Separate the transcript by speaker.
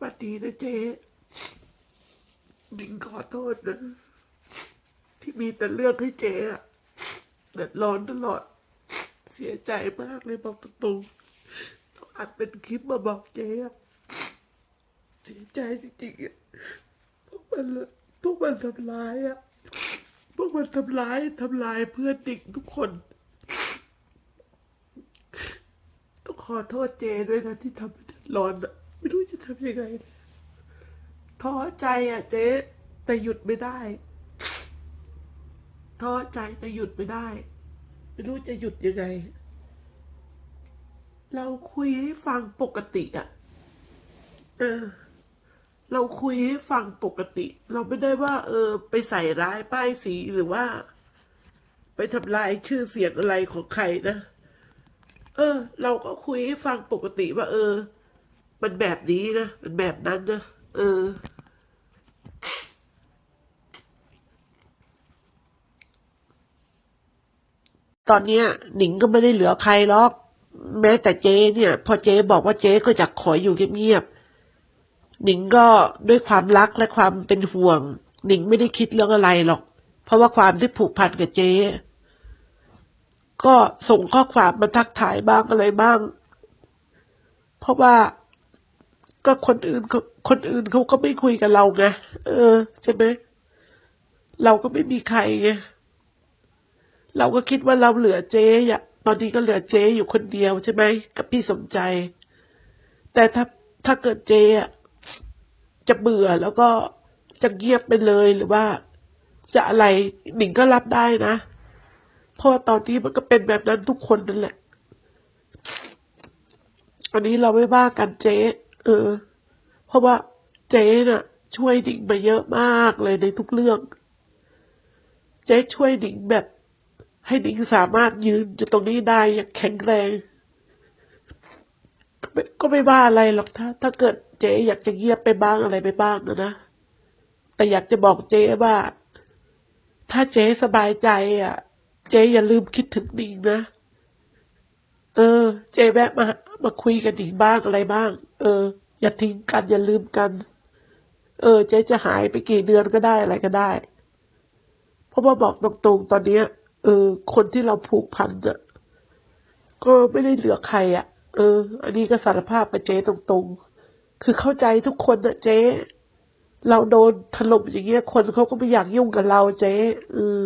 Speaker 1: บัดดีนะเจ๊บิงขอโทษนะที่มีแต่เรื่องให้เจ๊อะเดือดร้อนตลอด เสียใจมากเลยบอกตรงๆต้องอัดเป็นคลิปมาบอกเจ๊อะเสียใจจริงๆอะพวกมันละพวกมันทำร้ายอะพวกมันทำร้ายทำลายเพื่อนเด็กทุกคน ต้องขอโทษเจด้วยนะที่ทำให้เดือดร้อนอะ ไม่รู้จะทำยังไงท้อใจอะ เจ๊แต่หยุดไม่ได้ท้อใจแต่หยุดไม่ได้ ไม่รู้จะหยุดยังไง เราคุยให้ฟังปกติอะ เออ เราคุยให้ฟังปกติ เราไม่ได้ว่า เออ ไปใส่ร้ายป้ายสีหรือว่า ไปทำลายชื่อเสียงอะไรของใครนะ เออ เราก็คุยให้ฟังปกติว่า เออ มันแบบนี้นะ มันแบบนั้นนะ เออ ตอนเนี้ย หนิงก็ไม่ได้เหลือใครหรอก แม้แต่เจ๊เนี่ย พอเจ๊บอกว่าเจ๊ก็จะขออยู่เงียบๆหนิงก็ด้วยความรักและความเป็นห่วง หนิงไม่ได้คิดเรื่องอะไรหรอก เพราะว่าความที่ผูกพันกับเจ๊ก็ส่งข้อความมาทักทายบ้างอะไรบ้าง เพราะว่า ก็คนอื่นเขาคนอื่นเขาก็ไม่คุยกับเราไงเออ ใช่ไหมเราก็ไม่มีใครไงเราก็คิดว่าเราเหลือเจ๊อะตอนนี้ก็เหลือเจ๊อยู่คนเดียวใช่ไหมกับพี่สมใจ แต่ถ้าถ้าเกิดเจ๊จะเบื่อแล้วก็จะเงียบไปเลยหรือว่าจะอะไรหนิงก็รับได้นะเพราะว่าตอนนี้มันก็เป็นแบบนั้นทุกคนนั่นแหละ อันนี้เราไม่ว่ากันเจ๊ เออ เพราะว่าเจ๊น่ะ ช่วยหนิงมาเยอะมากเลยในทุกเรื่อง เจ๊ช่วยหนิงแบบ ให้หนิงสามารถยืนอยู่ตรงนี้ได้อย่างแข็งแรงก็ไม่ว่าอะไรหรอกถ้า ถ้าเกิดเจ๊อยากจะเงียบไปบ้างอะไรไปบ้างนะนะ แต่อยากจะบอกเจ๊ว่า ถ้าเจ๊สบายใจ อะ เจ๊อย่าลืมคิดถึงหนิงนะ เออ เจ๊แวะมา มาคุยกันหนิงบ้างอะไรบ้าง เออ อย่าทิ้งกันอย่าลืมกัน เออ เจ๊จะหายไปกี่เดือนก็ได้อะไรก็ได้ เพราะว่าบอกตรงๆตอนเนี้ย เออ คนที่เราผูกพันอะก็ไม่ได้เหลือใครอะเออ อันนี้ก็สารภาพกับเจ๊ตรงๆ คือเข้าใจทุกคนอะเจ๊ เราโดนถล่มอย่างเงี้ย คนเขาก็ไม่อยากยุ่งกับเราเจ๊เออ